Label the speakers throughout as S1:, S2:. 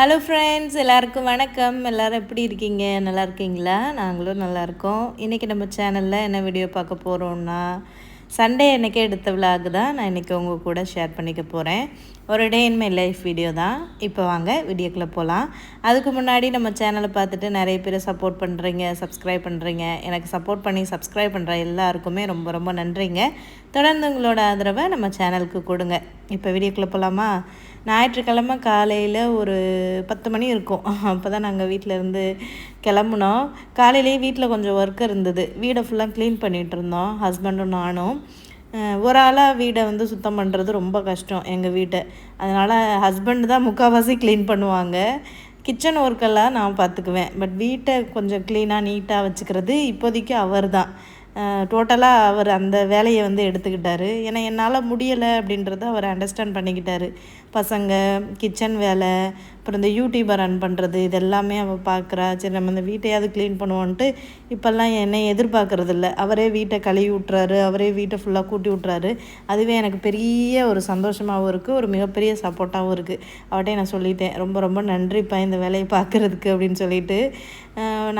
S1: hello friends எல்லாருக்கும் வணக்கம் எல்லோரும் எப்படி இருக்கீங்க நல்லா இருக்கீங்களா நாங்களும் நல்லாயிருக்கோம் இன்றைக்கி நம்ம சேனலில் என்ன வீடியோ பார்க்க போகிறோம்னா சண்டே எனக்கே எடுத்த விழாக்கு தான் நான் இன்றைக்கி உங்கள் கூட ஷேர் பண்ணிக்க போகிறேன் ஒரு day in my life video தான் இப்போ வாங்க வீடியோக்குள்ளே போகலாம் அதுக்கு முன்னாடி நம்ம சேனலை பார்த்துட்டு நிறைய பேர் சப்போர்ட் பண்ணுறீங்க சப்ஸ்கிரைப் பண்ணுறீங்க எனக்கு சப்போர்ட் பண்ணி சப்ஸ்கிரைப் பண்ணுற எல்லாருக்குமே ரொம்ப ரொம்ப நன்றிங்க தொடர்ந்து உங்களோட ஆதரவை நம்ம சேனலுக்கு கொடுங்க இப்போ வீடியோக்குள்ளே போகலாமா ஞாயிற்றுக்கிழமை காலையில் ஒரு பத்து மணி இருக்கும் அப்போ தான் நாங்கள் வீட்டிலேருந்து கிளம்புனோம் காலையிலேயே வீட்டில் கொஞ்சம் ஒர்க் இருந்தது வீடை ஃபுல்லாக க்ளீன் பண்ணிகிட்டு இருந்தோம் ஹஸ்பண்டும் நானும் ஒரு ஆளாக வீடை வந்து சுத்தம் பண்ணுறது ரொம்ப கஷ்டம் எங்கள் வீட்டை அதனால் ஹஸ்பண்டு தான் முக்கால்வாசி க்ளீன் பண்ணுவாங்க கிச்சன் ஒர்க்கெல்லாம் நான் பார்த்துக்குவேன் பட் வீட்டை கொஞ்சம் க்ளீனாக நீட்டாக வச்சுக்கிறது இப்போதைக்கு அவர் தான் டோட்டலாக அவர் அந்த வேலையை வந்து எடுத்துக்கிட்டாரு ஏன்னா என்னால் முடியலை அப்படின்றத அவர் அண்டர்ஸ்டாண்ட் பண்ணிக்கிட்டாரு பசங்க கிச்சன் வேலை அப்புறம் இந்த யூடியூபை ரன் பண்ணுறது இதெல்லாமே அவள் பார்க்குறா சரி நம்ம இந்த வீட்டையாவது க்ளீன் பண்ணுவோன்ட்டு இப்போல்லாம் என்னை எதிர்பார்க்கறது இல்லை அவரே வீட்டை கழுவி விட்றாரு அவரே வீட்டை ஃபுல்லாக கூட்டி விட்றாரு அதுவே எனக்கு பெரிய ஒரு சந்தோஷமாகவும் இருக்குது ஒரு மிகப்பெரிய சப்போர்ட்டாகவும் இருக்குது அவட்டே நான் சொல்லிட்டேன் ரொம்ப ரொம்ப நன்றிப்பா இந்த வேலையை பார்க்குறதுக்கு அப்படின்னு சொல்லிட்டு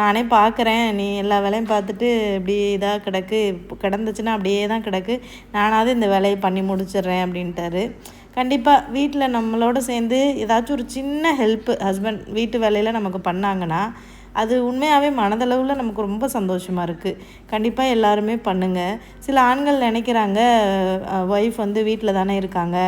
S1: நானே பார்க்குறேன் நீ எல்லா வேலையும் பார்த்துட்டு இப்படி இதாக கிடக்கு கிடந்துச்சுன்னா அப்படியே தான் கிடக்கு நானாவது இந்த வேலையை பண்ணி முடிச்சிடுறேன் அப்படின்ட்டாரு கண்டிப்பாக வீட்டில் நம்மளோட சேர்ந்து ஏதாச்சும் ஒரு சின்ன ஹெல்ப்பு ஹஸ்பண்ட் வீட்டு வேலையில் நமக்கு பண்ணாங்கன்னா அது உண்மையாகவே மனதளவில் நமக்கு ரொம்ப சந்தோஷமாக இருக்குது கண்டிப்பாக எல்லாருமே பண்ணுங்கள் சில ஆண்கள் நினைக்கிறாங்க ஒய்ஃப் வந்து வீட்டில் தானே இருக்காங்க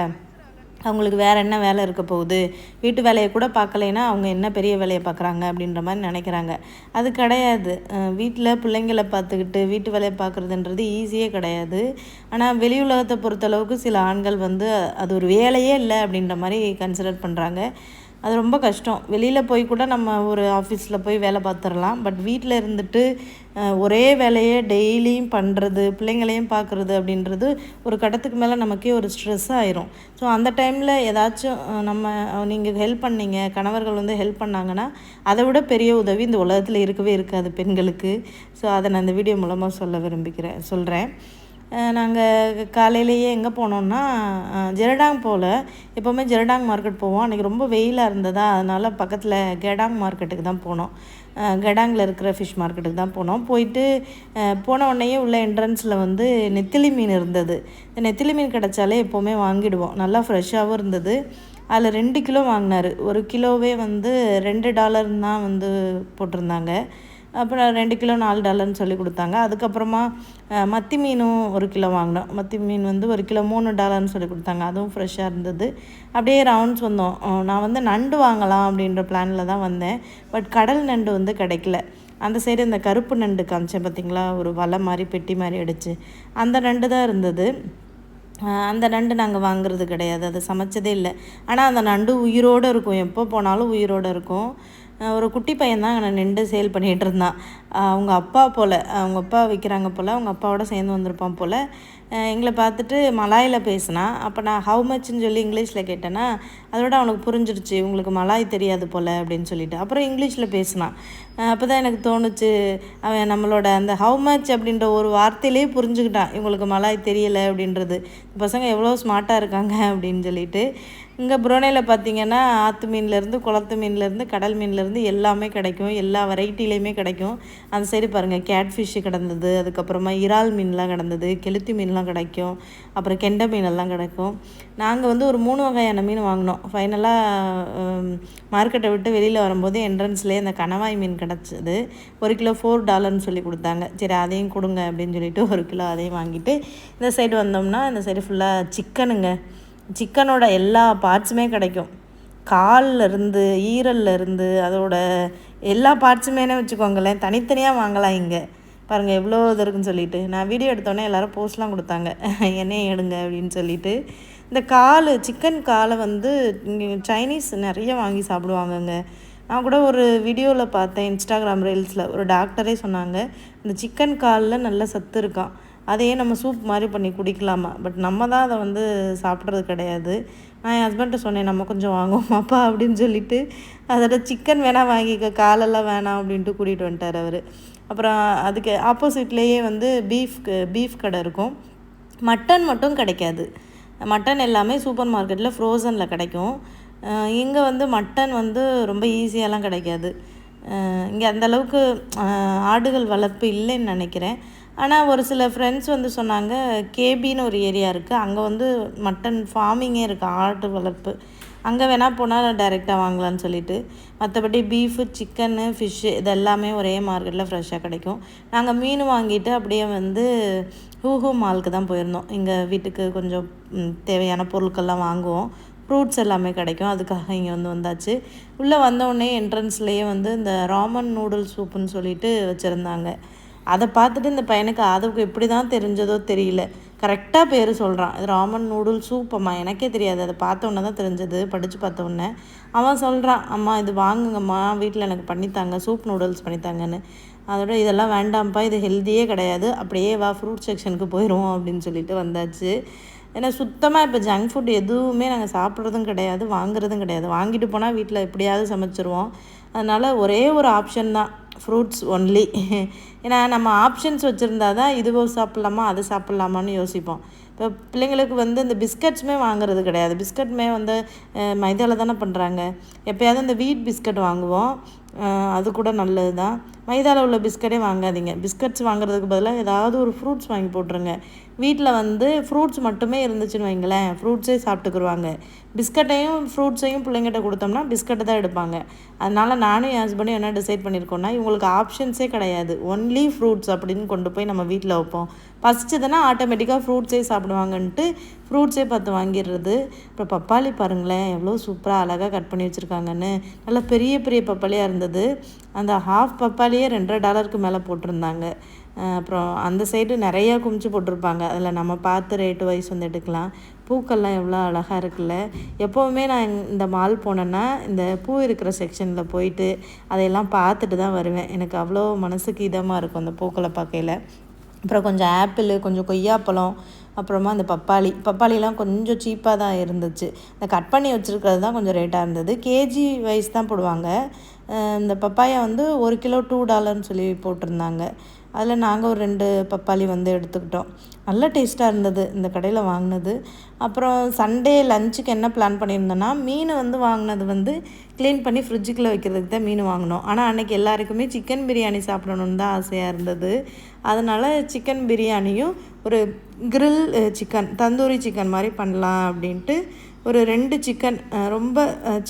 S1: அவங்களுக்கு வேறு என்ன வேலை இருக்க போகுது வீட்டு வேலையை கூட பார்க்கலைன்னா அவங்க என்ன பெரிய வேலையை பார்க்குறாங்க அப்படின்ற மாதிரி நினைக்கிறாங்க அது கிடையாது வீட்டில் பிள்ளைங்களை பார்த்துக்கிட்டு வீட்டு வேலையை பார்க்குறதுன்றது ஈஸியே கிடையாது ஆனால் வெளி உலகத்தை பொறுத்தளவுக்கு சில ஆண்கள் வந்து அது ஒரு வேலையே இல்லை அப்படின்ற மாதிரி கன்சிடர் பண்ணுறாங்க அது ரொம்ப கஷ்டம் வெளியில் போய் கூட நம்ம ஒரு ஆஃபீஸில் போய் வேலை பார்த்துடலாம் பட் வீட்டில் இருந்துட்டு ஒரே வேலையை டெய்லியும் பண்ணுறது பிள்ளைங்களையும் பார்க்குறது அப்படின்றது ஒரு கட்டத்துக்கு மேலே நமக்கே ஒரு ஸ்ட்ரெஸ் ஆயிரும் ஸோ அந்த டைமில் ஏதாச்சும் நம்ம நீங்கள் ஹெல்ப் பண்ணீங்க கணவர்கள் வந்து ஹெல்ப் பண்ணாங்கன்னா அதை விட பெரிய உதவி இந்த உலகத்தில் இருக்கவே இருக்காது பெண்களுக்கு ஸோ அதை நான் இந்த வீடியோ மூலமாக சொல்ல விரும்பிக்கிறேன் சொல்கிறேன் நாங்கள் காலையிலேயே எங்கே போனோம்னா ஜெரடாங் போகல எப்போவுமே ஜெரடாங் மார்க்கெட் போவோம் அன்றைக்கி ரொம்ப வெயிலாக இருந்ததா அதனால் பக்கத்தில் கெடாங் மார்க்கெட்டுக்கு தான் போனோம் கெடாங்கில் இருக்கிற ஃபிஷ் மார்க்கெட்டுக்கு தான் போனோம் போயிட்டு போன உடனேயே உள்ள என்ட்ரன்ஸில் வந்து நெத்திலி மீன் இருந்தது இந்த நெத்திலி மீன் கிடச்சாலே எப்போவுமே வாங்கிடுவோம் நல்லா ஃப்ரெஷ்ஷாகவும் இருந்தது அதில் ரெண்டு கிலோ வாங்கினார் ஒரு கிலோவே வந்து ரெண்டு டாலர் தான் வந்து போட்டிருந்தாங்க அப்புறம் ரெண்டு கிலோ நாலு டாலர்னு சொல்லி கொடுத்தாங்க அதுக்கப்புறமா மத்தி மீனும் ஒரு கிலோ வாங்கினோம் மத்தி மீன் வந்து ஒரு கிலோ மூணு டாலர்னு சொல்லி கொடுத்தாங்க அதுவும் ஃப்ரெஷ்ஷாக இருந்தது அப்படியே ரவுண்ட்ஸ் வந்தோம் நான் வந்து நண்டு வாங்கலாம் அப்படின்ற பிளானில் தான் வந்தேன் பட் கடல் நண்டு வந்து கிடைக்கல அந்த சைடு இந்த கருப்பு நண்டு காமிச்சேன் பார்த்திங்களா ஒரு வலை மாதிரி பெட்டி மாதிரி அடிச்சு அந்த நண்டு தான் இருந்தது அந்த நண்டு நாங்கள் வாங்குறது கிடையாது அது சமைச்சதே இல்லை ஆனால் அந்த நண்டு உயிரோடு இருக்கும் எப்போ போனாலும் உயிரோடு இருக்கும் ஒரு குட்டி பையன்தான் அங்கே நின்று சேல் பண்ணிகிட்டு இருந்தான் அவங்க அப்பா போல் அவங்க அப்பா விற்கிறாங்க போல் அவங்க அப்பாவோட சேர்ந்து வந்திருப்பான் போல் எங்களை பார்த்துட்டு மலாயில் பேசினான் அப்போ நான் ஹவு மச்னு சொல்லி இங்கிலீஷில் கேட்டேன்னா அதோட அவனுக்கு புரிஞ்சிருச்சு உங்களுக்கு மலாய் தெரியாது போல் அப்படின்னு சொல்லிட்டு அப்புறம் இங்கிலீஷில் பேசினான் அப்போ தான் எனக்கு தோணுச்சு அவன் நம்மளோட அந்த ஹவு மச் அப்படின்ற ஒரு வார்த்தையிலே புரிஞ்சுக்கிட்டான் இவங்களுக்கு மலாய் தெரியலை அப்படின்றது பசங்க எவ்வளோ ஸ்மார்ட்டாக இருக்காங்க அப்படின்னு சொல்லிட்டு இங்கே புரோனையில் பார்த்தீங்கன்னா ஆற்று மீன்லேருந்து குளத்து மீன்லேருந்து கடல் மீன்லேருந்து எல்லாமே கிடைக்கும் எல்லா வெரைட்டிலையுமே கிடைக்கும் அந்த சைடு பாருங்கள் கேட்ஃபிஷ்ஷு கிடந்தது அதுக்கப்புறமா இறால் மீன்லாம் கிடந்தது கெளுத்தி மீன்லாம் கிடைக்கும் அப்புறம் கெண்டை மீனெல்லாம் கிடைக்கும் நாங்கள் வந்து ஒரு மூணு வகையான மீன் வாங்கினோம் ஃபைனலாக மார்க்கெட்டை விட்டு வெளியில் வரும்போது என்ட்ரன்ஸ்லேயே அந்த கணவாய் மீன் கிடச்சிது ஒரு கிலோ ஃபோர் டாலர்னு சொல்லி கொடுத்தாங்க சரி அதையும் கொடுங்க அப்படின்னு சொல்லிட்டு ஒரு கிலோ அதையும் வாங்கிட்டு இந்த சைடு வந்தோம்னா இந்த சைடு ஃபுல்லாக சிக்கனுங்க சிக்கனோட எல்லா பார்ட்ஸுமே கிடைக்கும் காலில் இருந்து ஈரல்ல இருந்து அதோட எல்லா பார்ட்ஸுமேனே வச்சுக்கோங்களேன் தனித்தனியாக வாங்கலாம் இங்கே பாருங்கள் எவ்வளோ இது இருக்குன்னு சொல்லிட்டு நான் வீடியோ எடுத்தோன்னே எல்லோரும் போஸ்ட்லாம் கொடுத்தாங்க என்னையும் எடுங்க அப்படின்னு சொல்லிட்டு இந்த கால் சிக்கன் காலை வந்து இங்கே சைனீஸ் நிறைய வாங்கி சாப்பிடுவாங்கங்க நான் கூட ஒரு வீடியோவில் பார்த்தேன் இன்ஸ்டாகிராம் ரீல்ஸில் ஒரு டாக்டரே சொன்னாங்க இந்த சிக்கன் காலில் நல்ல சத்து இருக்கான் அதையே நம்ம சூப் மாதிரி பண்ணி குடிக்கலாமா பட் நம்ம தான் அதை வந்து சாப்பிட்றது கிடையாது நான் என் ஹஸ்பண்ட்டை சொன்னேன் நம்ம கொஞ்சம் வாங்குவோம் அப்பா அப்படின்னு சொல்லிட்டு அதோட சிக்கன் வேணால் வாங்கிக்க காலெல்லாம் வேணாம் அப்படின்ட்டு கூட்டிகிட்டு வந்துட்டார் அவர் அப்புறம் அதுக்கு ஆப்போசிட்லேயே வந்து பீஃப் பீஃப் கடை இருக்கும் மட்டன் மட்டும் கிடைக்காது மட்டன் எல்லாமே சூப்பர் மார்க்கெட்டில் ஃப்ரோசனில் கிடைக்கும் இங்கே வந்து மட்டன் வந்து ரொம்ப ஈஸியாலாம் கிடைக்காது இங்கே அந்தளவுக்கு ஆடுகள் வளர்ப்பு இல்லைன்னு நினைக்கிறேன் ஆனால் ஒரு சில ஃப்ரெண்ட்ஸ் வந்து சொன்னாங்க கேபின்னு ஒரு ஏரியா இருக்குது அங்கே வந்து மட்டன் ஃபார்மிங்கே இருக்குது ஆட்டு வளர்ப்பு அங்கே வேணால் போனால் டைரெக்டாக வாங்கலான்னு சொல்லிட்டு மற்றபடி பீஃபு சிக்கனு ஃபிஷ்ஷு இது எல்லாமே ஒரே மார்க்கெட்டில் ஃப்ரெஷ்ஷாக கிடைக்கும் நாங்கள் மீன் வாங்கிட்டு அப்படியே வந்து ஹூஹூ மாலுக்கு தான் போயிருந்தோம் எங்கள் வீட்டுக்கு கொஞ்சம் தேவையான பொருட்கள்லாம் வாங்குவோம் ஃப்ரூட்ஸ் எல்லாமே கிடைக்கும் அதுக்காக இங்கே வந்து வந்தாச்சு உள்ளே வந்தோடனே என்ட்ரன்ஸ்லேயே வந்து இந்த ராமன் நூடுல் சூப்புன்னு சொல்லிட்டு வச்சுருந்தாங்க அதை பார்த்துட்டு இந்த பையனுக்கு ஆதவுக்கு எப்படி தான் தெரிஞ்சதோ தெரியல கரெக்டாக பேர் சொல்கிறான் இது ராமன் நூடுல் சூப் அம்மா எனக்கே தெரியாது அதை பார்த்தோன்னே தான் தெரிஞ்சது படித்து உடனே அவன் சொல்கிறான் அம்மா இது வாங்குங்கம்மா வீட்டில் எனக்கு பண்ணித்தாங்க சூப் நூடுல்ஸ் பண்ணித்தாங்கன்னு அதோட இதெல்லாம் வேண்டாம்ப்பா இது ஹெல்த்தியே கிடையாது அப்படியே வா ஃப்ரூட் செக்ஷனுக்கு போயிடுவோம் அப்படின்னு சொல்லிட்டு வந்தாச்சு ஏன்னா சுத்தமாக இப்போ ஜங்க் ஃபுட் எதுவுமே நாங்கள் சாப்பிட்றதும் கிடையாது வாங்குறதும் கிடையாது வாங்கிட்டு போனால் வீட்டில் எப்படியாவது சமைச்சிருவோம் அதனால் ஒரே ஒரு ஆப்ஷன் தான் ஃப்ரூட்ஸ் ஒன்லி ஏன்னா நம்ம ஆப்ஷன்ஸ் வச்சுருந்தா தான் இதுவோ சாப்பிட்லாமா அது சாப்பிட்லாமான்னு யோசிப்போம் இப்போ பிள்ளைங்களுக்கு வந்து இந்த பிஸ்கட்ஸுமே வாங்குறது கிடையாது பிஸ்கட்டுமே வந்து மைதாவில் தானே பண்ணுறாங்க எப்போயாவது இந்த வீட் பிஸ்கட் வாங்குவோம் அது கூட நல்லது தான் மைதாவில் உள்ள பிஸ்கட்டே வாங்காதீங்க பிஸ்கட்ஸ் வாங்குறதுக்கு பதிலாக ஏதாவது ஒரு ஃப்ரூட்ஸ் வாங்கி போட்டுருங்க வீட்டில் வந்து ஃப்ரூட்ஸ் மட்டுமே இருந்துச்சுன்னு வைங்களேன் ஃப்ரூட்ஸே சாப்பிட்டுக்குருவாங்க பிஸ்கட்டையும் ஃப்ரூட்ஸையும் பிள்ளைங்கிட்ட கொடுத்தோம்னா பிஸ்கட்டு தான் எடுப்பாங்க அதனால் நானும் என் ஹஸ்பண்டும் என்ன டிசைட் பண்ணியிருக்கோன்னா இவங்களுக்கு ஆப்ஷன்ஸே கிடையாது ஒன்லி ஃப்ரூட்ஸ் அப்படின்னு கொண்டு போய் நம்ம வீட்டில் வைப்போம் பசிச்சதுன்னா ஆட்டோமேட்டிக்காக ஃப்ரூட்ஸே சாப்பிடுவாங்கன்ட்டு ஃப்ரூட்ஸே பார்த்து வாங்கிடுறது அப்புறம் பப்பாளி பாருங்களேன் எவ்வளோ சூப்பராக அழகாக கட் பண்ணி வச்சுருக்காங்கன்னு நல்லா பெரிய பெரிய பப்பாளியாக இருந்தது அந்த ஹாஃப் பப்பாளியே ரெண்டரை டாலருக்கு மேலே போட்டிருந்தாங்க அப்புறம் அந்த சைடு நிறையா குமிச்சு போட்டிருப்பாங்க அதில் நம்ம பார்த்து ரேட்டு வைஸ் வந்து எடுக்கலாம் பூக்கள்லாம் எவ்வளோ அழகாக இருக்குல்ல எப்போவுமே நான் இந்த மால் போனேன்னா இந்த பூ இருக்கிற செக்ஷனில் போயிட்டு அதையெல்லாம் பார்த்துட்டு தான் வருவேன் எனக்கு அவ்வளோ மனசுக்கு இதமாக இருக்கும் அந்த பூக்களை பார்க்கையில் அப்புறம் கொஞ்சம் ஆப்பிள் கொஞ்சம் கொய்யாப்பழம் அப்புறமா அந்த பப்பாளி பப்பாளிலாம் கொஞ்சம் சீப்பாக தான் இருந்துச்சு இந்த கட் பண்ணி வச்சுருக்கிறது தான் கொஞ்சம் ரேட்டாக இருந்தது கேஜி வைஸ் தான் போடுவாங்க இந்த பப்பாயா வந்து ஒரு கிலோ டூ டாலர்னு சொல்லி போட்டிருந்தாங்க அதில் நாங்கள் ஒரு ரெண்டு பப்பாளி வந்து எடுத்துக்கிட்டோம் நல்ல டேஸ்ட்டாக இருந்தது இந்த கடையில் வாங்கினது அப்புறம் சண்டே லஞ்சுக்கு என்ன பிளான் பண்ணியிருந்தோன்னா மீன் வந்து வாங்கினது வந்து க்ளீன் பண்ணி ஃப்ரிட்ஜுக்குள்ளே வைக்கிறதுக்கு தான் மீன் வாங்கினோம் ஆனால் அன்றைக்கி எல்லாருக்குமே சிக்கன் பிரியாணி சாப்பிடணுன்னு தான் ஆசையாக இருந்தது அதனால் சிக்கன் பிரியாணியும் ஒரு கிரில் சிக்கன் தந்தூரி சிக்கன் மாதிரி பண்ணலாம் அப்படின்ட்டு ஒரு ரெண்டு சிக்கன் ரொம்ப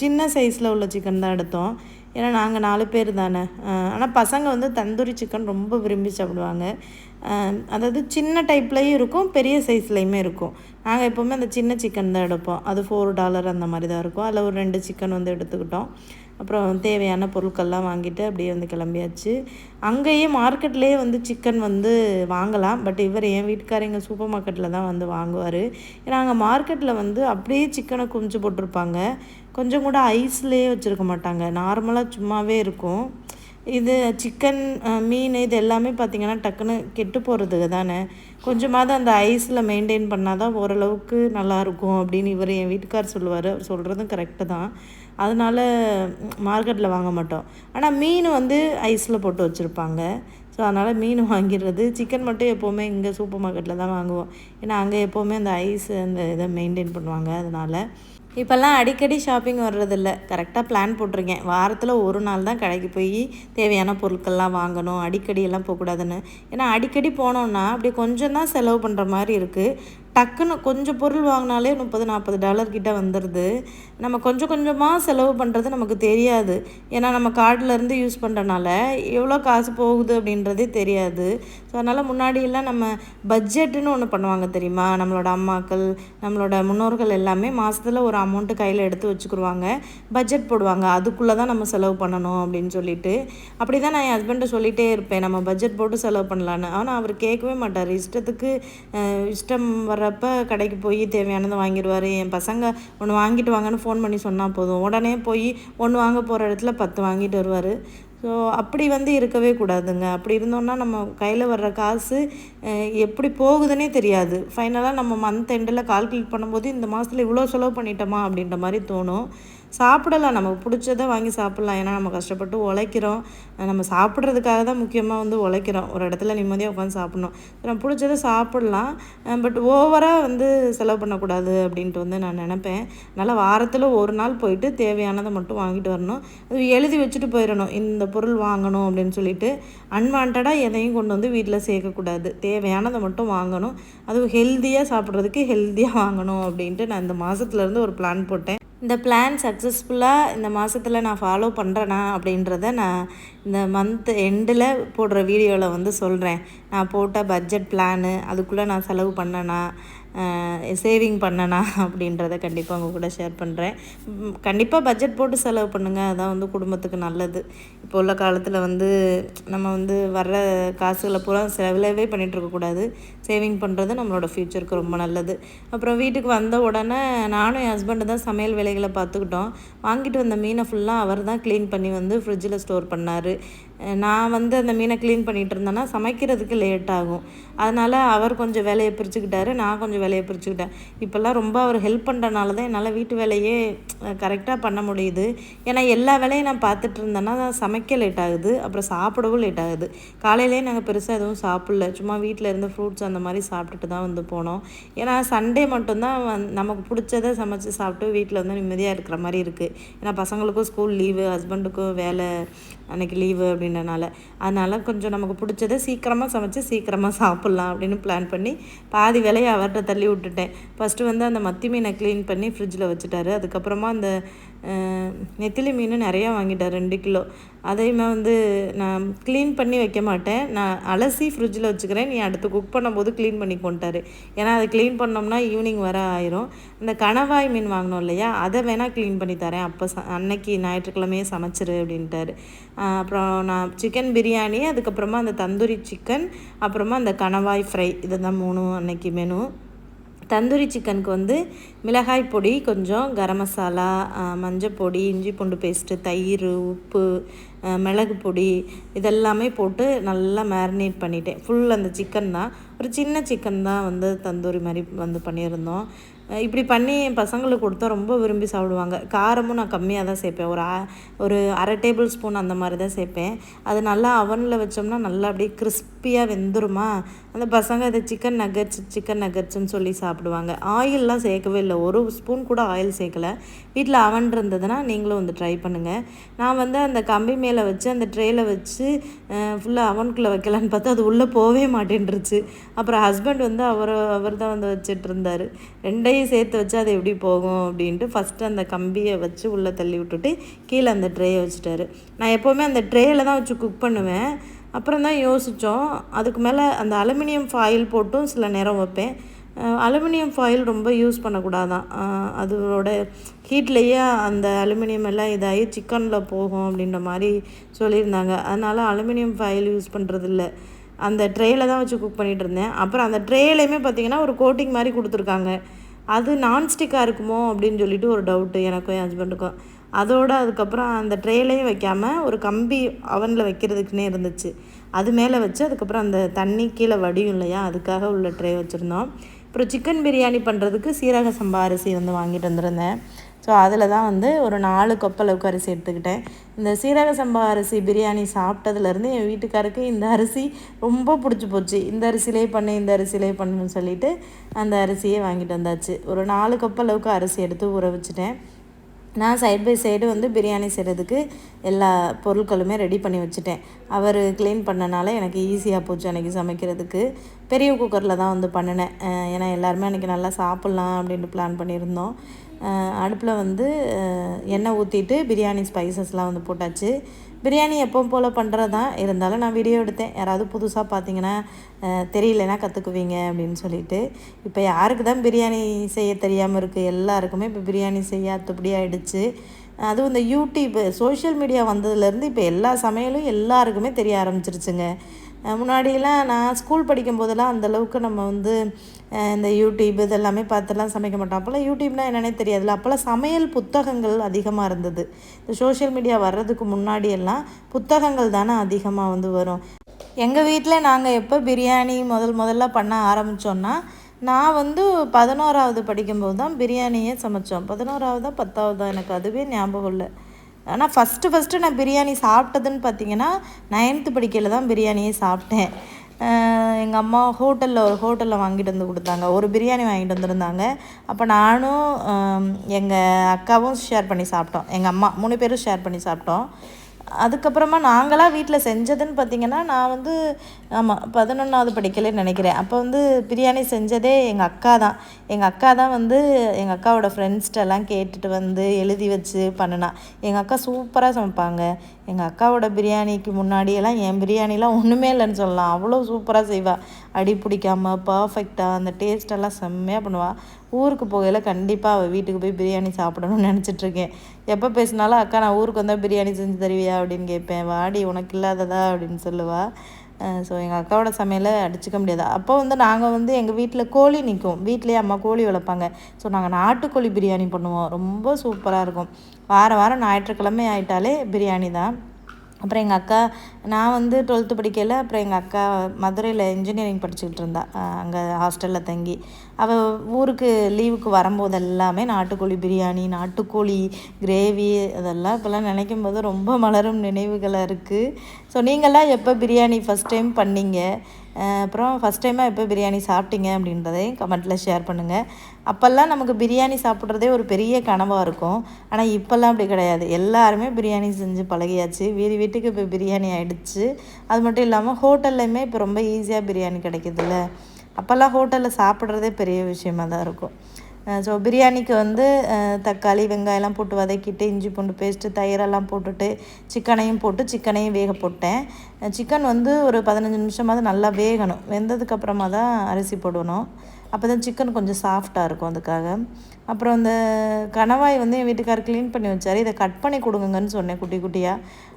S1: சின்ன சைஸில் உள்ள சிக்கன் தான் எடுத்தோம் ஏன்னா நாங்கள் நாலு பேர் தானே ஆனால் பசங்க வந்து தந்தூரி சிக்கன் ரொம்ப விரும்பி சாப்பிடுவாங்க அதாவது சின்ன டைப்லேயும் இருக்கும் பெரிய சைஸ்லேயுமே இருக்கும் நாங்கள் எப்போவுமே அந்த சின்ன சிக்கன் தான் எடுப்போம் அது ஃபோர் டாலர் அந்த மாதிரி தான் இருக்கும் அதில் ஒரு ரெண்டு சிக்கன் வந்து எடுத்துக்கிட்டோம் அப்புறம் தேவையான பொருட்கள்லாம் வாங்கிட்டு அப்படியே வந்து கிளம்பியாச்சு அங்கேயே மார்க்கெட்லேயே வந்து சிக்கன் வந்து வாங்கலாம் பட் இவர் என் வீட்டுக்காரங்க சூப்பர் மார்க்கெட்டில் தான் வந்து வாங்குவார் ஏன்னா அங்கே மார்க்கெட்டில் வந்து அப்படியே சிக்கனை குமிச்சு போட்டிருப்பாங்க கொஞ்சம் கூட ஐஸ்லேயே வச்சுருக்க மாட்டாங்க நார்மலாக சும்மாவே இருக்கும் இது சிக்கன் மீன் இது எல்லாமே பார்த்திங்கன்னா டக்குன்னு கெட்டு போகிறதுக்கு தானே கொஞ்சமாவது அந்த ஐஸில் மெயின்டைன் பண்ணால் தான் ஓரளவுக்கு நல்லாயிருக்கும் அப்படின்னு இவர் என் வீட்டுக்கார் சொல்லுவார் அவர் சொல்கிறதும் கரெக்டு தான் அதனால் மார்க்கெட்டில் வாங்க மாட்டோம் ஆனால் மீன் வந்து ஐஸில் போட்டு வச்சுருப்பாங்க ஸோ அதனால் மீன் வாங்கிடுறது சிக்கன் மட்டும் எப்போவுமே இங்கே சூப்பர் மார்க்கெட்டில் தான் வாங்குவோம் ஏன்னா அங்கே எப்போவுமே அந்த ஐஸ் அந்த இதை மெயின்டைன் பண்ணுவாங்க அதனால் இப்போல்லாம் அடிக்கடி ஷாப்பிங் வர்றதில்ல கரெக்டாக பிளான் போட்டிருக்கேன் வாரத்தில் ஒரு நாள் தான் கடைக்கு போய் தேவையான பொருட்கள்லாம் வாங்கணும் அடிக்கடி எல்லாம் போகக்கூடாதுன்னு ஏன்னா அடிக்கடி போனோன்னா அப்படி கொஞ்சம் தான் செலவு பண்ணுற மாதிரி இருக்குது டக்குன்னு கொஞ்சம் பொருள் வாங்கினாலே முப்பது நாற்பது டாலர் கிட்டே வந்துடுது நம்ம கொஞ்சம் கொஞ்சமாக செலவு பண்ணுறது நமக்கு தெரியாது ஏன்னா நம்ம கார்டிலேருந்து யூஸ் பண்ணுறனால எவ்வளோ காசு போகுது அப்படின்றதே தெரியாது ஸோ அதனால் முன்னாடியெல்லாம் நம்ம பட்ஜெட்டுன்னு ஒன்று பண்ணுவாங்க தெரியுமா நம்மளோட அம்மாக்கள் நம்மளோட முன்னோர்கள் எல்லாமே மாதத்தில் ஒரு அமௌண்ட்டு கையில் எடுத்து வச்சுக்கிடுவாங்க பட்ஜெட் போடுவாங்க அதுக்குள்ளே தான் நம்ம செலவு பண்ணணும் அப்படின்னு சொல்லிட்டு அப்படி தான் நான் என் ஹஸ்பண்டை சொல்லிகிட்டே இருப்பேன் நம்ம பட்ஜெட் போட்டு செலவு பண்ணலான்னு ஆனால் அவர் கேட்கவே மாட்டார் இஷ்டத்துக்கு இஷ்டம் வர வரப்போ கடைக்கு போய் தேவையானதை வாங்கிடுவார் என் பசங்க ஒன்று வாங்கிட்டு வாங்கன்னு ஃபோன் பண்ணி சொன்னால் போதும் உடனே போய் ஒன்று வாங்க போகிற இடத்துல பத்து வாங்கிட்டு வருவார் ஸோ அப்படி வந்து இருக்கவே கூடாதுங்க அப்படி இருந்தோன்னா நம்ம கையில் வர்ற காசு எப்படி போகுதுன்னே தெரியாது ஃபைனலாக நம்ம மந்த் எண்டில் கால்குலேட் பண்ணும்போது இந்த மாதத்தில் இவ்வளோ செலவு பண்ணிட்டோமா அப்படின்ற மாதிரி தோணும் சாப்பிடலாம் நம்ம பிடிச்சதை வாங்கி சாப்பிட்லாம் ஏன்னா நம்ம கஷ்டப்பட்டு உழைக்கிறோம் நம்ம சாப்பிட்றதுக்காக தான் முக்கியமாக வந்து உழைக்கிறோம் ஒரு இடத்துல நிம்மதியாக உட்காந்து சாப்பிட்ணும் நம்ம பிடிச்சதை சாப்பிட்லாம் பட் ஓவராக வந்து செலவு பண்ணக்கூடாது அப்படின்ட்டு வந்து நான் நினப்பேன் நல்லா வாரத்தில் ஒரு நாள் போயிட்டு தேவையானதை மட்டும் வாங்கிட்டு வரணும் அது எழுதி வச்சுட்டு போயிடணும் இந்த பொருள் வாங்கணும் அப்படின்னு சொல்லிட்டு அன்வான்டாக எதையும் கொண்டு வந்து வீட்டில் சேர்க்கக்கூடாது தேவையானதை மட்டும் வாங்கணும் அதுவும் ஹெல்த்தியாக சாப்பிட்றதுக்கு ஹெல்த்தியாக வாங்கணும் அப்படின்ட்டு நான் இந்த மாதத்துலேருந்து ஒரு பிளான் போட்டேன் இந்த பிளான் சக்ஸஸ்ஃபுல்லாக இந்த மாதத்தில் நான் ஃபாலோ பண்ணுறேனா அப்படின்றத நான் இந்த மந்த் எண்டில் போடுற வீடியோவில் வந்து சொல்கிறேன் நான் போட்ட பட்ஜெட் பிளானு அதுக்குள்ளே நான் செலவு பண்ணேனா சேவிங் பண்ணனா அப்படின்றத கண்டிப்பாக உங்கள் கூட ஷேர் பண்ணுறேன் கண்டிப்பாக பட்ஜெட் போட்டு செலவு பண்ணுங்கள் அதான் வந்து குடும்பத்துக்கு நல்லது இப்போ உள்ள காலத்தில் வந்து நம்ம வந்து வர்ற காசுகளை பூரா செலவிலவே பண்ணிகிட்ருக்கக்கூடாது சேவிங் பண்ணுறது நம்மளோட ஃப்யூச்சருக்கு ரொம்ப நல்லது அப்புறம் வீட்டுக்கு வந்த உடனே நானும் என் ஹஸ்பண்டு தான் சமையல் வேலைகளை பார்த்துக்கிட்டோம் வாங்கிட்டு வந்த மீனை ஃபுல்லாக அவர் தான் க்ளீன் பண்ணி வந்து ஃப்ரிட்ஜில் ஸ்டோர் பண்ணார் நான் வந்து அந்த மீனை க்ளீன் பண்ணிகிட்டு இருந்தேன்னா சமைக்கிறதுக்கு லேட் ஆகும் அதனால் அவர் கொஞ்சம் வேலையை பிரிச்சுக்கிட்டாரு நான் கொஞ்சம் வேலையை பிரிச்சுக்கிட்டேன் இப்போல்லாம் ரொம்ப அவர் ஹெல்ப் பண்ணுறனால தான் என்னால் வீட்டு வேலையே கரெக்டாக பண்ண முடியுது ஏன்னா எல்லா வேலையும் நான் பார்த்துட்டு இருந்தேன்னா சமைக்க லேட் ஆகுது அப்புறம் சாப்பிடவும் லேட் ஆகுது காலையிலேயே நாங்கள் பெருசாக எதுவும் சாப்பிடல சும்மா வீட்டில் இருந்து ஃப்ரூட்ஸ் அந்த மாதிரி சாப்பிட்டுட்டு தான் வந்து போனோம் ஏன்னா சண்டே மட்டும்தான் வந் நமக்கு பிடிச்சதை சமைச்சு சாப்பிட்டு வீட்டில் வந்து நிம்மதியாக இருக்கிற மாதிரி இருக்குது ஏன்னா பசங்களுக்கும் ஸ்கூல் லீவு ஹஸ்பண்டுக்கும் வேலை அன்றைக்கி லீவு அப்படின்னு அப்படின்றனால அதனால் கொஞ்சம் நமக்கு பிடிச்சதை சீக்கிரமாக சமைச்சு சீக்கிரமாக சாப்பிட்லாம் அப்படின்னு பிளான் பண்ணி பாதி வேலையை அவர்கிட்ட தள்ளி விட்டுட்டேன் ஃபஸ்ட்டு வந்து அந்த மத்தி மீனை க்ளீன் பண்ணி ஃப்ரிட்ஜில் வச்சுட்டாரு அதுக்கப்புறமா அந்த நெத்திலி மீன் நிறையா வாங்கிட்டேன் ரெண்டு கிலோ அதையுமே வந்து நான் க்ளீன் பண்ணி வைக்க மாட்டேன் நான் அலசி ஃப்ரிட்ஜில் வச்சுக்கிறேன் நீ அடுத்து குக் பண்ணும்போது க்ளீன் பண்ணி கொண்டாரு ஏன்னா அதை க்ளீன் பண்ணோம்னா ஈவினிங் வர ஆயிரும் இந்த கணவாய் மீன் வாங்கினோம் இல்லையா அதை வேணால் க்ளீன் பண்ணி தரேன் அப்போ ச அன்னைக்கு ஞாயிற்றுக்கிழமையே சமைச்சிரு அப்படின்ட்டாரு அப்புறம் நான் சிக்கன் பிரியாணி அதுக்கப்புறமா அந்த தந்தூரி சிக்கன் அப்புறமா அந்த கணவாய் ஃப்ரை தான் மூணும் அன்னைக்கு மெனு தந்தூரி சிக்கனுக்கு வந்து மிளகாய் பொடி கொஞ்சம் கரம் மசாலா மஞ்சள் பொடி இஞ்சி பூண்டு பேஸ்ட்டு தயிர் உப்பு மிளகு பொடி இதெல்லாமே போட்டு நல்லா மேரினேட் பண்ணிட்டேன் ஃபுல் அந்த சிக்கன் தான் ஒரு சின்ன சிக்கன் தான் வந்து தந்தூரி மாதிரி வந்து பண்ணியிருந்தோம் இப்படி பண்ணி பசங்களுக்கு கொடுத்தா ரொம்ப விரும்பி சாப்பிடுவாங்க காரமும் நான் கம்மியாக தான் சேர்ப்பேன் ஒரு ஒரு அரை டேபிள் ஸ்பூன் அந்த மாதிரி தான் சேர்ப்பேன் அது நல்லா அவனில் வச்சோம்னா நல்லா அப்படியே கிறிஸ்பியாக வெந்துருமா அந்த பசங்க அதை சிக்கன் நகர்ச்சி சிக்கன் நகர்ச்சின்னு சொல்லி சாப்பிடுவாங்க ஆயிலெலாம் சேர்க்கவே இல்லை ஒரு ஸ்பூன் கூட ஆயில் சேர்க்கலை வீட்டில் அவன் இருந்ததுன்னா நீங்களும் வந்து ட்ரை பண்ணுங்கள் நான் வந்து அந்த கம்பி மேலே வச்சு அந்த ட்ரேயில் வச்சு ஃபுல்லாக அவனுக்குள்ளே வைக்கலான்னு பார்த்து அது உள்ளே போகவே மாட்டேன்ருச்சு அப்புறம் ஹஸ்பண்ட் வந்து அவர் அவர் தான் வந்து வச்சுட்டு இருந்தார் ரெண்டையும் சேர்த்து வச்சு அது எப்படி போகும் அப்படின்ட்டு ஃபஸ்ட்டு அந்த கம்பியை வச்சு உள்ளே தள்ளி விட்டுட்டு கீழே அந்த ட்ரேயை வச்சுட்டாரு நான் எப்போவுமே அந்த ட்ரேயில் தான் வச்சு குக் பண்ணுவேன் அப்புறம் தான் யோசித்தோம் அதுக்கு மேலே அந்த அலுமினியம் ஃபாயில் போட்டும் சில நேரம் வைப்பேன் அலுமினியம் ஃபாயில் ரொம்ப யூஸ் பண்ணக்கூடாதான் அதோட ஹீட்லேயே அந்த அலுமினியம் எல்லாம் இதாகி சிக்கனில் போகும் அப்படின்ற மாதிரி சொல்லியிருந்தாங்க அதனால் அலுமினியம் ஃபாயில் யூஸ் பண்ணுறதில்ல அந்த ட்ரேயில் தான் வச்சு குக் பண்ணிகிட்டு இருந்தேன் அப்புறம் அந்த ட்ரேலையுமே பார்த்திங்கன்னா ஒரு கோட்டிங் மாதிரி கொடுத்துருக்காங்க அது நான்ஸ்டிக்காக இருக்குமோ அப்படின்னு சொல்லிட்டு ஒரு டவுட்டு எனக்கும் என் ஹஸ்பண்டுக்கும் அதோடு அதுக்கப்புறம் அந்த ட்ரேலையும் வைக்காமல் ஒரு கம்பி அவனில் வைக்கிறதுக்குன்னே இருந்துச்சு அது மேலே வச்சு அதுக்கப்புறம் அந்த தண்ணி கீழே வடியும் இல்லையா அதுக்காக உள்ள ட்ரே வச்சுருந்தோம் அப்புறம் சிக்கன் பிரியாணி பண்ணுறதுக்கு சீரக சம்பா அரிசி வந்து வாங்கிட்டு வந்திருந்தேன் ஸோ அதில் தான் வந்து ஒரு நாலு கொப்பளவுக்கு அரிசி எடுத்துக்கிட்டேன் இந்த சீரக சம்பா அரிசி பிரியாணி சாப்பிட்டதுலேருந்து என் வீட்டுக்காருக்கு இந்த அரிசி ரொம்ப பிடிச்சி போச்சு இந்த அரிசிலே பண்ணு இந்த அரிசிலே பண்ணுன்னு சொல்லிவிட்டு அந்த அரிசியே வாங்கிட்டு வந்தாச்சு ஒரு நாலு கொப்பளவுக்கு அரிசி எடுத்து ஊற வச்சுட்டேன் நான் சைட் பை சைடு வந்து பிரியாணி செய்கிறதுக்கு எல்லா பொருட்களுமே ரெடி பண்ணி வச்சுட்டேன் அவர் க்ளீன் பண்ணனால எனக்கு ஈஸியாக போச்சு அன்றைக்கி சமைக்கிறதுக்கு பெரிய குக்கரில் தான் வந்து பண்ணினேன் ஏன்னா எல்லாருமே அன்றைக்கி நல்லா சாப்பிட்லாம் அப்படின்ட்டு பிளான் பண்ணியிருந்தோம் அடுப்பில் வந்து எண்ணெய் ஊற்றிட்டு பிரியாணி ஸ்பைசஸ்லாம் வந்து போட்டாச்சு பிரியாணி எப்போ போல் பண்ணுறது தான் இருந்தாலும் நான் வீடியோ எடுத்தேன் யாராவது புதுசாக பார்த்தீங்கன்னா தெரியலனா கற்றுக்குவீங்க அப்படின்னு சொல்லிட்டு இப்போ யாருக்கு தான் பிரியாணி செய்ய தெரியாமல் இருக்குது எல்லாருக்குமே இப்போ பிரியாணி செய்ய அத்துப்படி ஆகிடுச்சு அதுவும் இந்த யூடியூப் சோஷியல் மீடியா வந்ததுலேருந்து இப்போ எல்லா சமையலும் எல்லாருக்குமே தெரிய ஆரம்பிச்சிருச்சுங்க முன்னாடியெல்லாம் நான் ஸ்கூல் படிக்கும் போதெல்லாம் அந்தளவுக்கு நம்ம வந்து இந்த யூடியூப் இதெல்லாமே பார்த்துலாம் சமைக்க மாட்டோம் அப்போல்லாம் யூடியூப்னால் என்னென்னே தெரியாதுல அப்போல்லாம் சமையல் புத்தகங்கள் அதிகமாக இருந்தது இந்த சோஷியல் மீடியா வர்றதுக்கு முன்னாடி எல்லாம் புத்தகங்கள் தானே அதிகமாக வந்து வரும் எங்கள் வீட்டில் நாங்கள் எப்போ பிரியாணி முதல் முதல்ல பண்ண ஆரம்பித்தோன்னா நான் வந்து பதினோராவது படிக்கும்போது தான் பிரியாணியே சமைத்தோம் பதினோராவதா பத்தாவதா எனக்கு அதுவே ஞாபகம் இல்லை ஆனால் ஃபஸ்ட்டு ஃபஸ்ட்டு நான் பிரியாணி சாப்பிட்டதுன்னு பார்த்தீங்கன்னா நைன்த்து படிக்கையில் தான் பிரியாணியே சாப்பிட்டேன் எங்கள் அம்மா ஹோட்டலில் ஒரு ஹோட்டலில் வாங்கிட்டு வந்து கொடுத்தாங்க ஒரு பிரியாணி வாங்கிட்டு வந்துருந்தாங்க அப்போ நானும் எங்கள் அக்காவும் ஷேர் பண்ணி சாப்பிட்டோம் எங்கள் அம்மா மூணு பேரும் ஷேர் பண்ணி சாப்பிட்டோம் அதுக்கப்புறமா நாங்களாக வீட்டில் செஞ்சதுன்னு பார்த்தீங்கன்னா நான் வந்து ஆமாம் பதினொன்றாவது படிக்கலே நினைக்கிறேன் அப்போ வந்து பிரியாணி செஞ்சதே எங்கள் அக்கா தான் எங்கள் அக்கா தான் வந்து எங்கள் அக்காவோட ஃப்ரெண்ட்ஸ்டெல்லாம் கேட்டுட்டு வந்து எழுதி வச்சு பண்ணினா எங்கள் அக்கா சூப்பராக சமைப்பாங்க எங்கள் அக்காவோட பிரியாணிக்கு முன்னாடியெல்லாம் என் பிரியாணிலாம் ஒன்றுமே இல்லைன்னு சொல்லலாம் அவ்வளோ சூப்பராக செய்வாள் அடி பிடிக்காமல் பர்ஃபெக்டாக அந்த டேஸ்ட்டெல்லாம் செம்மையாக பண்ணுவாள் ஊருக்கு போகையில் கண்டிப்பாக அவள் வீட்டுக்கு போய் பிரியாணி சாப்பிடணும்னு நினச்சிட்ருக்கேன் எப்போ பேசினாலும் அக்கா நான் ஊருக்கு வந்தால் பிரியாணி செஞ்சு தருவியா அப்படின்னு கேட்பேன் வாடி உனக்கு இல்லாததா அப்படின்னு சொல்லுவாள் ஸோ எங்கள் அக்காவோட சமையலை அடிச்சுக்க முடியாது அப்போ வந்து நாங்கள் வந்து எங்கள் வீட்டில் கோழி நிற்கும் வீட்லேயே அம்மா கோழி வளர்ப்பாங்க ஸோ நாங்கள் நாட்டுக்கோழி பிரியாணி பண்ணுவோம் ரொம்ப சூப்பராக இருக்கும் வாரம் வாரம் ஞாயிற்றுக்கிழமை ஆயிட்டாலே பிரியாணி தான் அப்புறம் எங்கள் அக்கா நான் வந்து டுவெல்த்து படிக்கையில் அப்புறம் எங்கள் அக்கா மதுரையில் இன்ஜினியரிங் படிச்சுக்கிட்டு இருந்தா அங்கே ஹாஸ்டலில் தங்கி அவள் ஊருக்கு லீவுக்கு வரும்போது எல்லாமே நாட்டுக்கோழி பிரியாணி நாட்டுக்கோழி கிரேவி அதெல்லாம் இப்போல்லாம் நினைக்கும் போது ரொம்ப மலரும் நினைவுகளாக இருக்குது ஸோ நீங்களாம் எப்போ பிரியாணி ஃபஸ்ட் டைம் பண்ணீங்க அப்புறம் ஃபஸ்ட் டைமாக எப்போ பிரியாணி சாப்பிட்டீங்க அப்படின்றதையும் கமெண்ட்டில் ஷேர் பண்ணுங்கள் அப்போல்லாம் நமக்கு பிரியாணி சாப்பிட்றதே ஒரு பெரிய கனவாக இருக்கும் ஆனால் இப்போல்லாம் அப்படி கிடையாது எல்லாருமே பிரியாணி செஞ்சு பழகியாச்சு வீடு வீட்டுக்கு இப்போ பிரியாணி ஆகிடுச்சு அது மட்டும் இல்லாமல் ஹோட்டல்லையுமே இப்போ ரொம்ப ஈஸியாக பிரியாணி கிடைக்கிதுல்ல அப்போல்லாம் ஹோட்டலில் சாப்பிட்றதே பெரிய விஷயமாக தான் இருக்கும் ஸோ பிரியாணிக்கு வந்து தக்காளி வெங்காயம்லாம் போட்டு வதக்கிட்டு இஞ்சி பூண்டு பேஸ்ட்டு தயிரெல்லாம் போட்டுட்டு சிக்கனையும் போட்டு சிக்கனையும் வேக போட்டேன் சிக்கன் வந்து ஒரு பதினஞ்சு நிமிஷமாவது நல்லா வேகணும் வெந்ததுக்கப்புறமா தான் அரிசி போடணும் அப்போ தான் சிக்கன் கொஞ்சம் சாஃப்டாக இருக்கும் அதுக்காக அப்புறம் இந்த கணவாய் வந்து என் வீட்டுக்கார் க்ளீன் பண்ணி வச்சார் இதை கட் பண்ணி கொடுங்கன்னு சொன்னேன் குட்டி குட்டியாக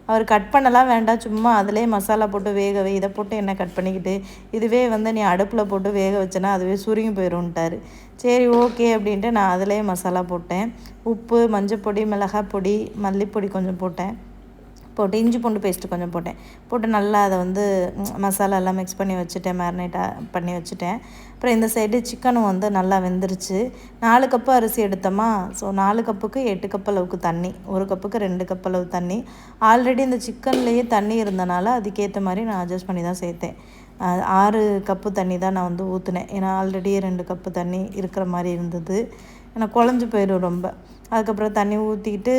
S1: அவர் கட் பண்ணலாம் வேண்டாம் சும்மா அதிலே மசாலா போட்டு வேகவே இதை போட்டு என்ன கட் பண்ணிக்கிட்டு இதுவே வந்து நீ அடுப்பில் போட்டு வேக வச்சேன்னா அதுவே சுருங்கி போயிடும்ட்டார் சரி ஓகே அப்படின்ட்டு நான் அதிலே மசாலா போட்டேன் உப்பு மஞ்சள் பொடி மிளகாய் பொடி மல்லிப்பொடி கொஞ்சம் போட்டேன் போட்டு இஞ்சி பூண்டு பேஸ்ட்டு கொஞ்சம் போட்டேன் போட்டு நல்லா அதை வந்து மசாலா எல்லாம் மிக்ஸ் பண்ணி வச்சுட்டேன் மேரினேட்டாக பண்ணி வச்சுட்டேன் அப்புறம் இந்த சைடு சிக்கனும் வந்து நல்லா வெந்துருச்சு நாலு கப்பு அரிசி எடுத்தோமா ஸோ நாலு கப்புக்கு எட்டு கப் அளவுக்கு தண்ணி ஒரு கப்புக்கு ரெண்டு கப் அளவு தண்ணி ஆல்ரெடி இந்த சிக்கன்லேயே தண்ணி இருந்தனால அதுக்கேற்ற மாதிரி நான் அட்ஜஸ்ட் பண்ணி தான் சேர்த்தேன் ஆறு கப்பு தண்ணி தான் நான் வந்து ஊற்றுனேன் ஏன்னா ஆல்ரெடி ரெண்டு கப்பு தண்ணி இருக்கிற மாதிரி இருந்தது ஏன்னா குழஞ்சி போயிடும் ரொம்ப அதுக்கப்புறம் தண்ணி ஊற்றிக்கிட்டு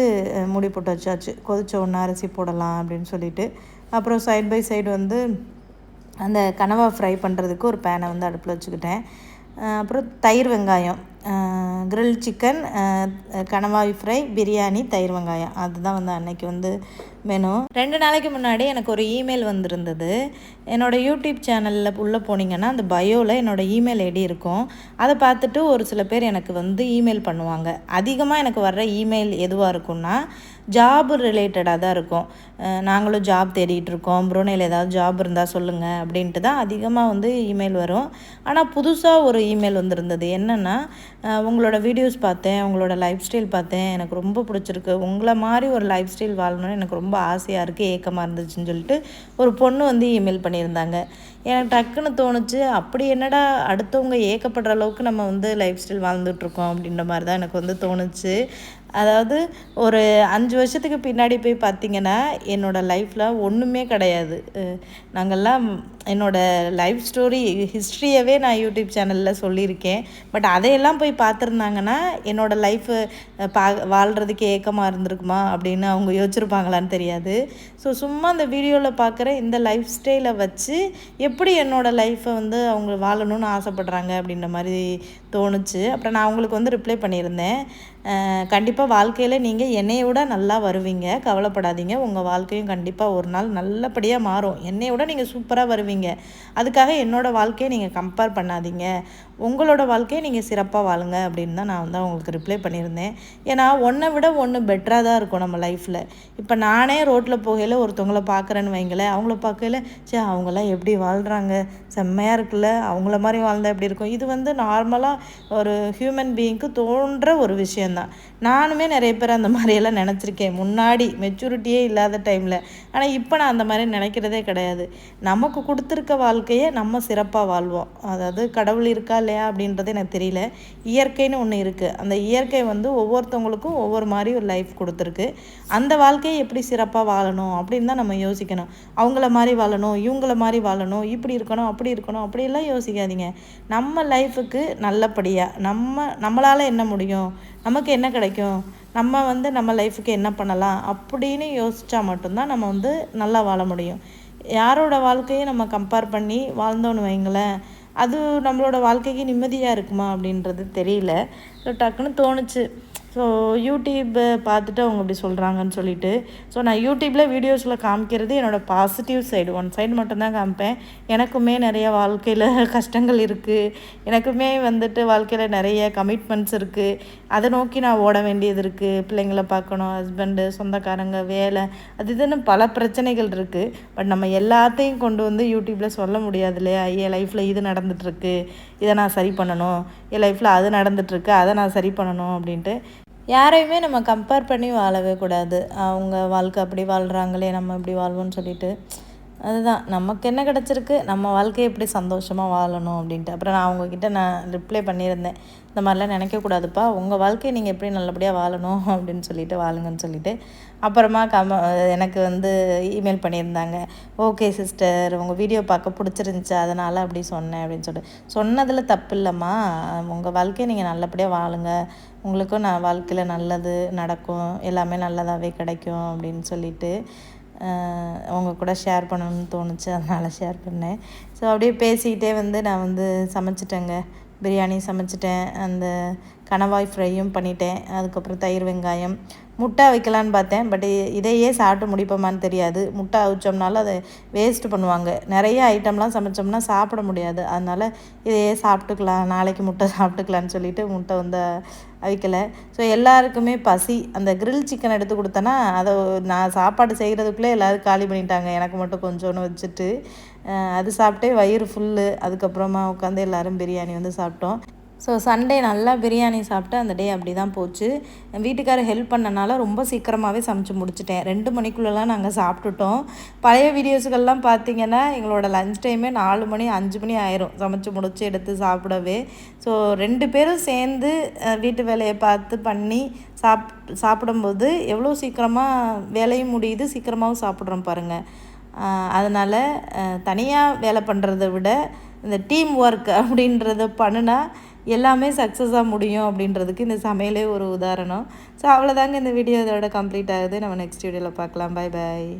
S1: மூடி போட்டு வச்சாச்சு கொதிச்ச ஒன்று அரிசி போடலாம் அப்படின்னு சொல்லிட்டு அப்புறம் சைட் பை சைடு வந்து அந்த கனவா ஃப்ரை பண்ணுறதுக்கு ஒரு பேனை வந்து அடுப்பில் வச்சுக்கிட்டேன் அப்புறம் தயிர் வெங்காயம் கிரில் சிக்கன் கனவாய் ஃப்ரை பிரியாணி தயிர் வெங்காயம் அதுதான் வந்து அன்னைக்கு வந்து மெனு ரெண்டு நாளைக்கு முன்னாடி எனக்கு ஒரு இமெயில் வந்திருந்தது என்னோடய யூடியூப் சேனலில் உள்ளே போனீங்கன்னா அந்த பயோவில் என்னோடய இமெயில் ஐடி இருக்கும் அதை பார்த்துட்டு ஒரு சில பேர் எனக்கு வந்து இமெயில் பண்ணுவாங்க அதிகமாக எனக்கு வர்ற இமெயில் எதுவாக இருக்கும்னா ஜாப் ரிலேட்டடாக தான் இருக்கும் நாங்களும் ஜாப் தேடிகிட்டு இருக்கோம் புரோனையில் ஏதாவது ஜாப் இருந்தால் சொல்லுங்கள் அப்படின்ட்டு தான் அதிகமாக வந்து இமெயில் வரும் ஆனால் புதுசாக ஒரு இமெயில் வந்திருந்தது என்னென்னா உங்களோட வீடியோஸ் பார்த்தேன் உங்களோட லைஃப் ஸ்டைல் பார்த்தேன் எனக்கு ரொம்ப பிடிச்சிருக்கு உங்களை மாதிரி ஒரு லைஃப் ஸ்டைல் வாழணும்னு எனக்கு ரொம்ப ஆசையாக இருக்குது ஏக்கமாக இருந்துச்சுன்னு சொல்லிட்டு ஒரு பொண்ணு வந்து இமெயில் பண்ணியிருந்தாங்க எனக்கு டக்குன்னு தோணுச்சு அப்படி என்னடா அடுத்தவங்க ஏக்கப்படுற அளவுக்கு நம்ம வந்து லைஃப் ஸ்டைல் வாழ்ந்துட்டுருக்கோம் அப்படின்ற மாதிரி தான் எனக்கு வந்து தோணுச்சு அதாவது ஒரு அஞ்சு வருஷத்துக்கு பின்னாடி போய் பார்த்திங்கன்னா என்னோடய லைஃப்பில் ஒன்றுமே கிடையாது நாங்கள்லாம் என்னோடய லைஃப் ஸ்டோரி ஹிஸ்ட்ரியவே நான் யூடியூப் சேனலில் சொல்லியிருக்கேன் பட் அதையெல்லாம் போய் பார்த்துருந்தாங்கன்னா என்னோடய லைஃபு பா வாழ்கிறதுக்கு ஏக்கமாக இருந்திருக்குமா அப்படின்னு அவங்க யோசிச்சிருப்பாங்களான்னு தெரியாது ஸோ சும்மா அந்த வீடியோவில் பார்க்குற இந்த லைஃப் ஸ்டைலை வச்சு எப்படி என்னோடய லைஃப்பை வந்து அவங்க வாழணும்னு ஆசைப்பட்றாங்க அப்படின்ற மாதிரி தோணுச்சு அப்புறம் நான் அவங்களுக்கு வந்து ரிப்ளை பண்ணியிருந்தேன் கண்டிப்பாக வாழ்க்கையில் நீங்கள் என்னையோட விட நல்லா வருவீங்க கவலைப்படாதீங்க உங்கள் வாழ்க்கையும் கண்டிப்பாக ஒரு நாள் நல்லபடியாக மாறும் என்னையோட விட நீங்கள் சூப்பராக வருவீங்க அதுக்காக என்னோடய வாழ்க்கையை நீங்கள் கம்பேர் பண்ணாதீங்க உங்களோட வாழ்க்கையை நீங்கள் சிறப்பாக வாழுங்க அப்படின்னு தான் நான் வந்து அவங்களுக்கு ரிப்ளை பண்ணியிருந்தேன் ஏன்னா ஒன்றை விட ஒன்று பெட்டராக தான் இருக்கும் நம்ம லைஃப்பில் இப்போ நானே ரோட்டில் போகையில் ஒருத்தவங்கள பார்க்குறேன்னு வைங்களேன் அவங்கள பார்க்கையில் சே அவங்களாம் எப்படி வாழ்கிறாங்க செம்மையாக இருக்குல்ல அவங்கள மாதிரி வாழ்ந்தால் எப்படி இருக்கும் இது வந்து நார்மலாக ஒரு ஹியூமன் பீயிங்க்கு தோன்ற ஒரு விஷயந்தான் நானுமே நிறைய பேர் அந்த மாதிரியெல்லாம் நினச்சிருக்கேன் முன்னாடி மெச்சூரிட்டியே இல்லாத டைமில் ஆனால் இப்போ நான் அந்த மாதிரி நினைக்கிறதே கிடையாது நமக்கு கொடுத்துருக்க வாழ்க்கையை நம்ம சிறப்பாக வாழ்வோம் அதாவது கடவுள் இருக்கா இல்லையா அப்படின்றது எனக்கு தெரியல இயற்கைன்னு ஒன்று இருக்குது அந்த இயற்கை வந்து ஒவ்வொருத்தவங்களுக்கும் ஒவ்வொரு மாதிரி ஒரு லைஃப் கொடுத்துருக்கு அந்த வாழ்க்கையை எப்படி சிறப்பாக வாழணும் அப்படின்னு தான் நம்ம யோசிக்கணும் அவங்கள மாதிரி வாழணும் இவங்கள மாதிரி வாழணும் இப்படி இருக்கணும் அப்படி இருக்கணும் அப்படியெல்லாம் யோசிக்காதீங்க நம்ம லைஃபுக்கு நல்லபடியாக நம்ம நம்மளால் என்ன முடியும் நமக்கு என்ன கிடைக்கும் நம்ம வந்து நம்ம லைஃபுக்கு என்ன பண்ணலாம் அப்படின்னு யோசித்தா மட்டும்தான் நம்ம வந்து நல்லா வாழ முடியும் யாரோட வாழ்க்கையும் நம்ம கம்பேர் பண்ணி வாழ்ந்தோன்னு வைங்களேன் அது நம்மளோட வாழ்க்கைக்கு நிம்மதியாக இருக்குமா அப்படின்றது தெரியல டக்குன்னு தோணுச்சு ஸோ யூடியூப் பார்த்துட்டு அவங்க இப்படி சொல்கிறாங்கன்னு சொல்லிட்டு ஸோ நான் யூடியூப்பில் வீடியோஸில் காமிக்கிறது என்னோடய பாசிட்டிவ் சைடு ஒன் சைடு மட்டும்தான் காமிப்பேன் எனக்குமே நிறைய வாழ்க்கையில் கஷ்டங்கள் இருக்குது எனக்குமே வந்துட்டு வாழ்க்கையில் நிறைய கமிட்மெண்ட்ஸ் இருக்குது அதை நோக்கி நான் ஓட வேண்டியது இருக்குது பிள்ளைங்களை பார்க்கணும் ஹஸ்பண்டு சொந்தக்காரங்க வேலை அது இதுன்னு பல பிரச்சனைகள் இருக்குது பட் நம்ம எல்லாத்தையும் கொண்டு வந்து யூடியூப்பில் சொல்ல முடியாது இல்லையா ஏன் லைஃப்பில் இது நடந்துகிட்ருக்கு இதை நான் சரி பண்ணணும் என் லைஃப்பில் அது நடந்துகிட்ருக்கு அதை நான் சரி பண்ணணும் அப்படின்ட்டு யாரையுமே நம்ம கம்பேர் பண்ணி வாழவே கூடாது அவங்க வாழ்க்கை அப்படி வாழ்கிறாங்களே நம்ம இப்படி வாழ்வோன்னு சொல்லிட்டு அதுதான் நமக்கு என்ன கிடச்சிருக்கு நம்ம வாழ்க்கையை எப்படி சந்தோஷமாக வாழணும் அப்படின்ட்டு அப்புறம் நான் அவங்கக்கிட்ட நான் ரிப்ளை பண்ணியிருந்தேன் இந்த மாதிரிலாம் நினைக்கக்கூடாதுப்பா உங்கள் வாழ்க்கையை நீங்கள் எப்படி நல்லபடியாக வாழணும் அப்படின்னு சொல்லிட்டு வாழுங்கன்னு சொல்லிட்டு அப்புறமா கம எனக்கு வந்து இமெயில் பண்ணியிருந்தாங்க ஓகே சிஸ்டர் உங்கள் வீடியோ பார்க்க பிடிச்சிருந்துச்சு அதனால் அப்படி சொன்னேன் அப்படின்னு சொல்லிட்டு சொன்னதில் தப்பு இல்லைம்மா உங்கள் வாழ்க்கையை நீங்கள் நல்லபடியாக வாழுங்க உங்களுக்கும் நான் வாழ்க்கையில் நல்லது நடக்கும் எல்லாமே நல்லதாகவே கிடைக்கும் அப்படின்னு சொல்லிட்டு அவங்க கூட ஷேர் பண்ணணும்னு தோணுச்சு அதனால் ஷேர் பண்ணேன் ஸோ அப்படியே பேசிக்கிட்டே வந்து நான் வந்து சமைச்சிட்டேங்க பிரியாணி சமைச்சிட்டேன் அந்த கணவாய் ஃப்ரையும் பண்ணிட்டேன் அதுக்கப்புறம் தயிர் வெங்காயம் முட்டை வைக்கலான்னு பார்த்தேன் பட் இதையே சாப்பிட்டு முடிப்போமான்னு தெரியாது முட்டை அவிச்சோம்னாலும் அதை வேஸ்ட்டு பண்ணுவாங்க நிறைய ஐட்டம்லாம் சமைச்சோம்னா சாப்பிட முடியாது அதனால் இதையே சாப்பிட்டுக்கலாம் நாளைக்கு முட்டை சாப்பிட்டுக்கலான்னு சொல்லிட்டு முட்டை வந்து அவிக்கலை ஸோ எல்லாருக்குமே பசி அந்த கிரில் சிக்கன் எடுத்து கொடுத்தேன்னா அதை நான் சாப்பாடு செய்கிறதுக்குள்ளே எல்லோரும் காலி பண்ணிட்டாங்க எனக்கு மட்டும் கொஞ்சோன்னு வச்சுட்டு அது சாப்பிட்டே வயிறு ஃபுல்லு அதுக்கப்புறமா உட்காந்து எல்லோரும் பிரியாணி வந்து சாப்பிட்டோம் ஸோ சண்டே நல்லா பிரியாணி சாப்பிட்டு அந்த டே அப்படி தான் போச்சு வீட்டுக்காரர் ஹெல்ப் பண்ணனால ரொம்ப சீக்கிரமாகவே சமைச்சு முடிச்சிட்டேன் ரெண்டு மணிக்குள்ளெலாம் நாங்கள் சாப்பிட்டுட்டோம் பழைய வீடியோஸுகள்லாம் பார்த்திங்கன்னா எங்களோட லஞ்ச் டைமே நாலு மணி அஞ்சு மணி ஆயிரும் சமைச்சு முடிச்சு எடுத்து சாப்பிடவே ஸோ ரெண்டு பேரும் சேர்ந்து வீட்டு வேலையை பார்த்து பண்ணி சாப் சாப்பிடும்போது எவ்வளோ சீக்கிரமாக வேலையும் முடியுது சீக்கிரமாகவும் சாப்பிட்றோம் பாருங்கள் அதனால் தனியாக வேலை பண்ணுறத விட இந்த டீம் ஒர்க் அப்படின்றத பண்ணுனா எல்லாமே சக்ஸஸாக முடியும் அப்படின்றதுக்கு இந்த சமையலே ஒரு உதாரணம் ஸோ அவ்வளோதாங்க இந்த வீடியோ இதோட கம்ப்ளீட் ஆகுது நம்ம நெக்ஸ்ட் வீடியோவில் பார்க்கலாம் பாய் பாய்